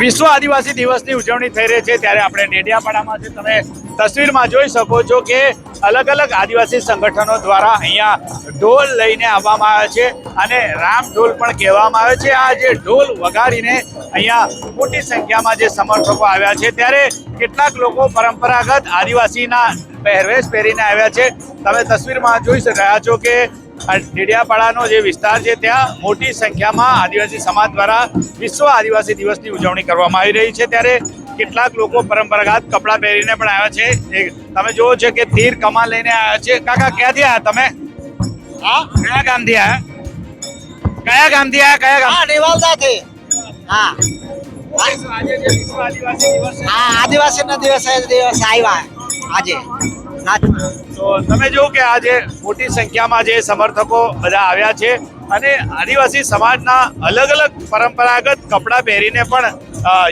વિશ્વ આદિવાસી દિવસની ઉજવણી થઈ રહી છે ત્યારે આપણે ડેડિયાપાડામાં જે તમે તસવીરમાં જોઈ શકો છો કે અલગ અલગ આદિવાસી સંગઠનો દ્વારા અહીંયા ઢોલ લઈને આવવામાં આવે છે અને રામ ઢોલ પણ કહેવામાં આવે છે. આ જે ઢોલ વગાડીને અહીંયા મોટી સંખ્યામાં જે સમર્થકો આવ્યા છે. ત્યારે કેટલાક લોકો પરંપરાગત આદિવાસીના પહેરવેશ પહેરીને આવ્યા છે. તમે તસવીરમાં જોઈ રહ્યા છો કે આ જે વિસ્તાર છે ત્યાં મોટી સંખ્યામાં આદિવાસી સમાજ દ્વારા વિશ્વ આદિવાસી દિવસની ઉજવણી કરવામાં આવી રહી છે. ત્યારે કેટલાક લોકો પરંપરાગત કપડાં પહેરીને પણ આવ્યા છે. તમે જુઓ છો કે તીર કમાન લઈને આવ્યા છે. કાકા ક્યાંથી આવ્યા તમે? હા? કયા ગામથી આવ્યા? કયા ગામથી આવ્યા? કયા ગામ? નેવાલદાથી. હા. આજે જે વિશ્વ આદિવાસી દિવસ હા આદિવાસી દિવસ દિવસે દિવસ આવ્યા. આજે. તો તમે જુઓ કે આજે મોટી સંખ્યામાં જે સમર્થકો બધા આવ્યા છે અને આદિવાસી સમાજના અલગ અલગ પરંપરાગત કપડાં પહેરીને પણ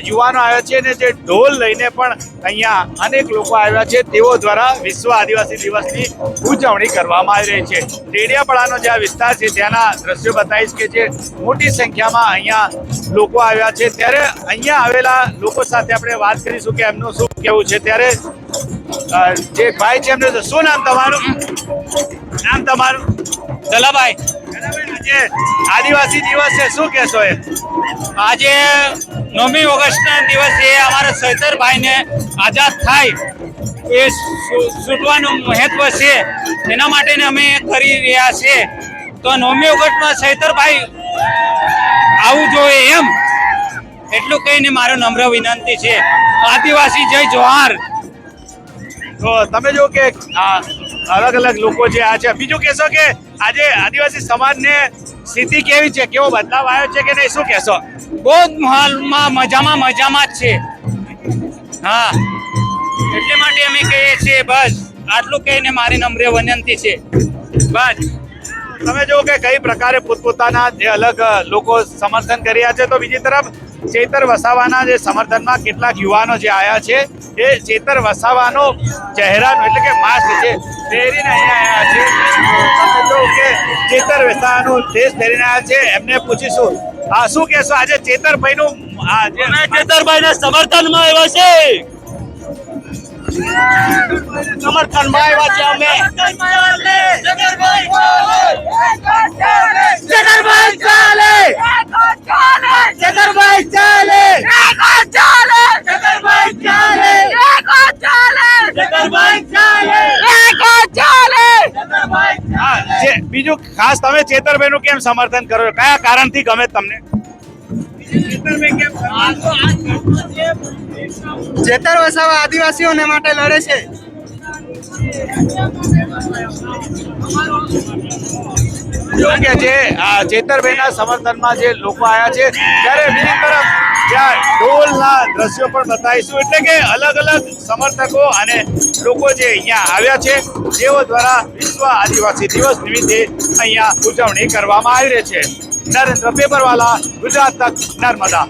યુવાનો આવ્યા છે અને જે ઢોલ લઈને પણ અહીંયા અનેક લોકો આવ્યા છે, તેઓ દ્વારા વિશ્વ આદિવાસી દિવસની ઉજવણી કરવામાં આવી રહી છે. ડેડિયાપાડાનો જે આ વિસ્તાર છે, ત્યાંના દ્રશ્યો બતાવીશ કે જે મોટી સંખ્યામાં અહીંયા લોકો આવ્યા છે. ત્યારે અહીંયા આવેલા લોકો સાથે આપણે વાત કરીશું કે એમનું શું કેવું છે. ત્યારે જે ભાઈ છે એમને શું નામ તમારું? નામ તમારું? દલાભાઈ. આજે આદિવાસી દિવસ છે. શું કહેશો એ? આજે નવમી ઓગસ્ટના દિવસે અમારા સૈતરભાઈને આઝાદ થાય એ છૂટવાનું મહત્વ છે. એના માટે અમે કરી રહ્યા છીએ તો નવમી ઓગસ્ટમાં સૈતરભાઈ આવું જોઈએ એમ. એટલું કહીને મારો નમ્ર વિનંતી છે. આદિવાસી જય જોહાર તો તમે જો કે અલગ અલગ લોકો જે આ છે બીજું કહેશો કે આજે આદિવાસી સમાજને સ્થિતિ કેવી છે કેવો બદલાવ આવ્યો છે કે નહીં શું કહેશો? બહુ જ હાલમાં મજામાં મજામાં જ છે. હા. એટલે માટે અમે કહીએ છીએ બસ આટલું કહીને મારી નમ્ર વિનંતી છે. બસ. તમે જો કે કઈ પ્રકારે પોતપોતાના જે અલગ લોકો સમર્થન કર્યા છે તો બીજી તરફ ચેતર વસાવાના જે સમર્થનમાં કેટલાક યુવાનો જે આવ્યા છે એ ચેતર વસાવાનો ચહેરાનો એટલે કે માસ્ક છે પહેરીને અહીંયા આવ્યા છે. કે ચેતર વસાવાનું ડ્રેસ પહેરીને આવ્યા છે એમને પૂછીશું. આ શું કહેશો? આજે ચેતરભાઈનું આ ચેતરભાઈના સમર્થનમાં આવ્યા છે. સમર્થનમાં આવ્યા છે અમે. બીજું ખાસ તમે ચેતરભાઈનું કેમ સમર્થન કરો છો? કયા કારણથી ગમે તમને ચેતર વસાવા આદિવાસીઓને માટે લડે છે જો કે જે આ ચેતરભાઈના સમર્થનમાં જે લોકો આવ્યા છે ત્યારે બીજી તરફ જ્યાં ઢોલના દ્રશ્યો પણ બતાવીશું. એટલે કે અલગ અલગ સમર્થકો અને લોકો જે અહીંયા આવ્યા છે, તેઓ દ્વારા વિશ્વ આદિવાસી દિવસ નિમિત્તે અહીંયા ઉજવણી કરવામાં આવી રહી છે. નરેન્દ્ર પેપરવાલા, ગુજરાત તક, નર્મદા.